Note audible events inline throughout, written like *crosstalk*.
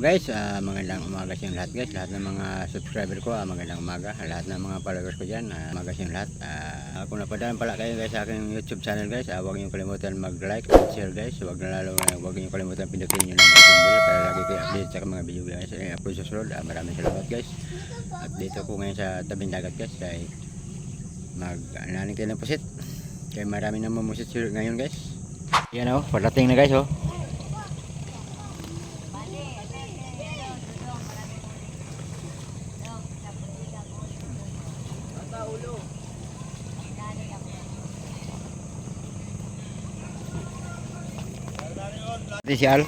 guys, ah, magandang umaga sa lahat guys. Lahat ng mga subscriber ko, ah, magandang umaga. Lahat ng mga followers ko dyan, ah, umaga sa lahat. Ah, kung napadaan pala kayo guys sa aking YouTube channel guys, ah, huwag niyo kalimutan mag-like at share guys. Huwag na lalo na huwag niyo kalimutan pindutin yung notification bell para lagi kayo update sa mga video guys. Sa upload sa sunod. Ah, maraming salamat guys. At dito ko ngayon sa tabing dagat guys kay mag-ananing tayo ng pusit. Kaya marami na mamusit ngayon guys. Yan oh, padating na guys oh. Ito si Al.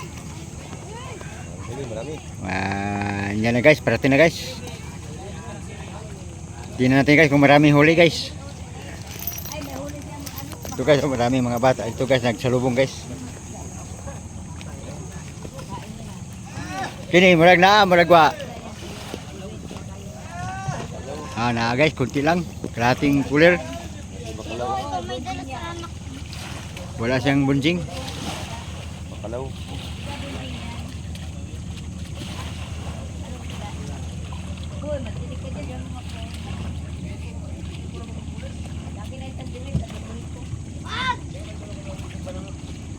Ini marami. Ah, yan na guys, parating na guys. Tingnan natin guys kung maraming huli guys. Ito guys, oh, maraming mga bata. Ito guys, nagsalubong guys. Kini, murag na, murag wa. Ah, na guys, kunti lang. Kalating cooler. Wala siyang bunjing. Bakalaw.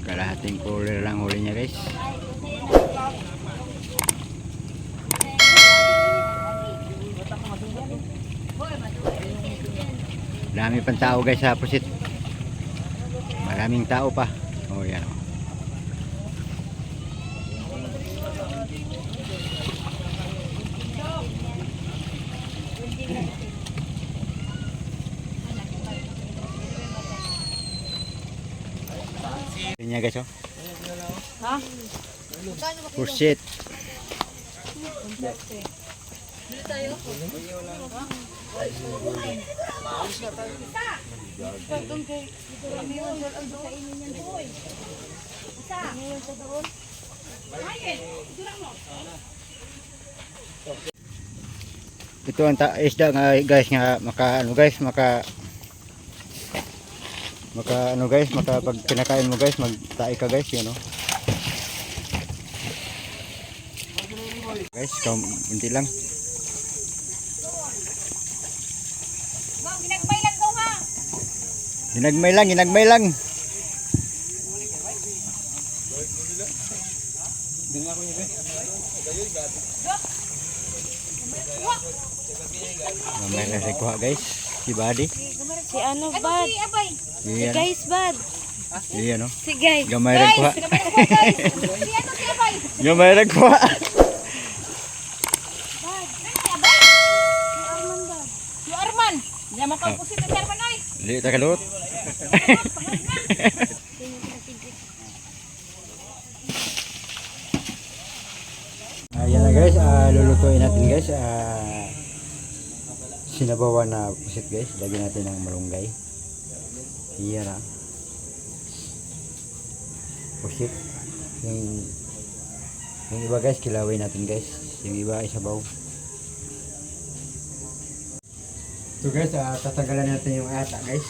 Kalahating cooler lang huli niya guys. Dami pang tao guys sa pusit. Maraming tao pa. Oh yan. Yan niya guys oh. Ha? Pusit. Ito ang isda nga guys nga maka ano guys maka maka ano guys maka pag kinakain mo guys magtae ka guys yun no. Guys, kam unti lang. Ginagmay lang, ginagmay lang. Mamaya na rin kuha guys. Si Buddy. Si ano bad? Si Iyan. guys bad. Iyan no. Si guys. Gamay rin kuha. Si ano si Abay? Gamay rin kuha. Yung Arman. Hindi mo kang pusit si Hindi ta kalut. *laughs* Ayan na guys, ah, lulutuin natin guys. Ah, sinabawan na pusit guys. Lagyan natin ng malunggay. Iyan na. Pusit. Yung, yung iba guys, kilawin natin guys. Yung iba ay So guys, ah, tatanggalan natin yung ata guys.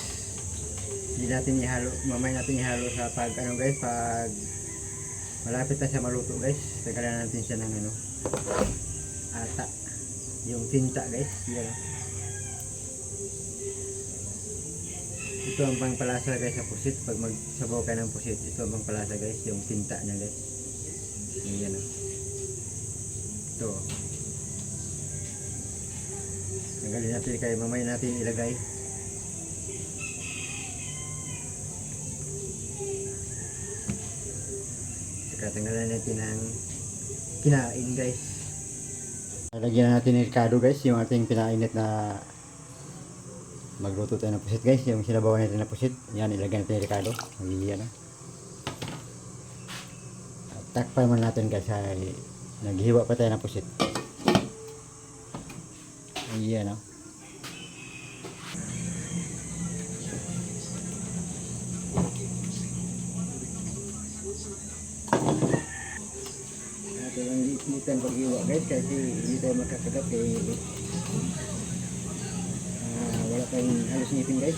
Hindi natin ihalo, mamaya natin ihalo sa pag ano guys, pag malapit na siya maluto guys. Tanggalan natin siya ng ano, ata. Yung tinta guys, yan. Ito ang pangpalasa guys sa pusit. Pag magsabaw ka ng pusit, ito ang pangpalasa guys, yung tinta niya guys. Yan oh. Ito. Tanggalin natin kaya mamaya natin ilagay. Saka tanggalan natin ang kinain guys. Lagyan natin ng ricado guys, yung ating pinainit na magluto tayo ng pusit guys, yung sinabawan natin na pusit. Yan, ilagyan natin yung ricado. Magigyan na. Takpan mo natin guys ay naghiwa pa tayo ng pusit. Ayan o. Ito lang litan pag-iwa guys kasi hindi tayo makakagat kay ah, wala tayong halos ngipin guys.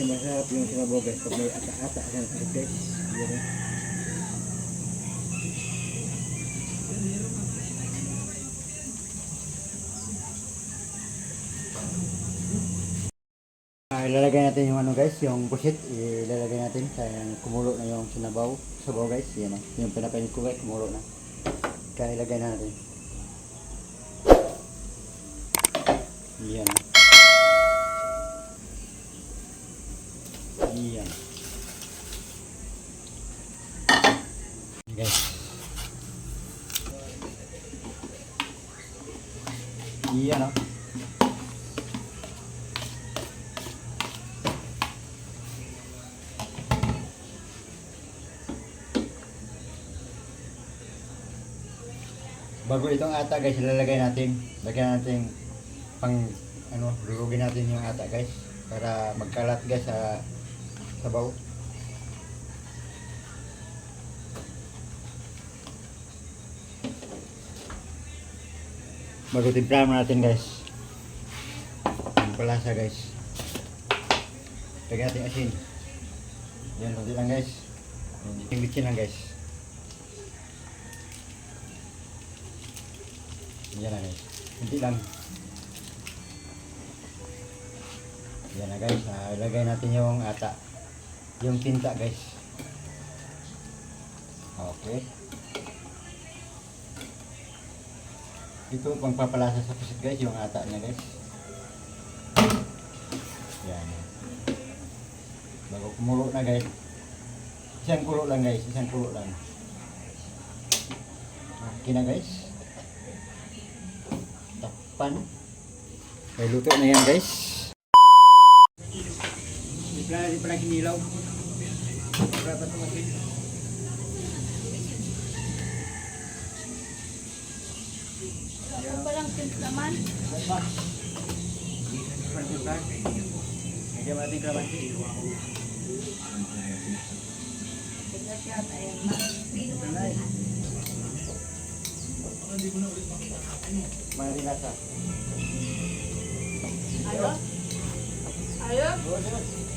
Masarap yung sinabaw guys. Pag may ata-ata sarap guys. Yan. Ah, ilalagay natin yung ano guys, yung pusit, ilalagay natin sa kumulo na yung sinabaw, sabaw guys, yan eh. Yung pinapainit ko guys, kumulo na. Kaya ilagay na natin. Yan. Yan. Guys. Yan oh. Bago itong ata guys, ilalagay natin. Lagyan natin pang ano, lulugin natin yung ata guys para magkalat guys sa sabaw. Bago timplahan natin guys. Yung palasa guys. Lagyan natin asin. Yan, konti lang guys. Yung bitsin lang guys. Yan na guys. Hindi lang. Yan na guys. Ilagay natin yung ata. Yung tinta guys. Okay. Ito pang papalasa sa pusit guys. Yung ata niya guys. Yan. Bago kumulo na guys. Isang kulo lang guys. Isang kulo lang. Okay na guys takpan. May luto na yan guys. Hindi pala, hindi pala kinilaw. Ako palang naman. Medyo mating kalamansi. Nanay. Mga lasa. Ayo. Ayo. I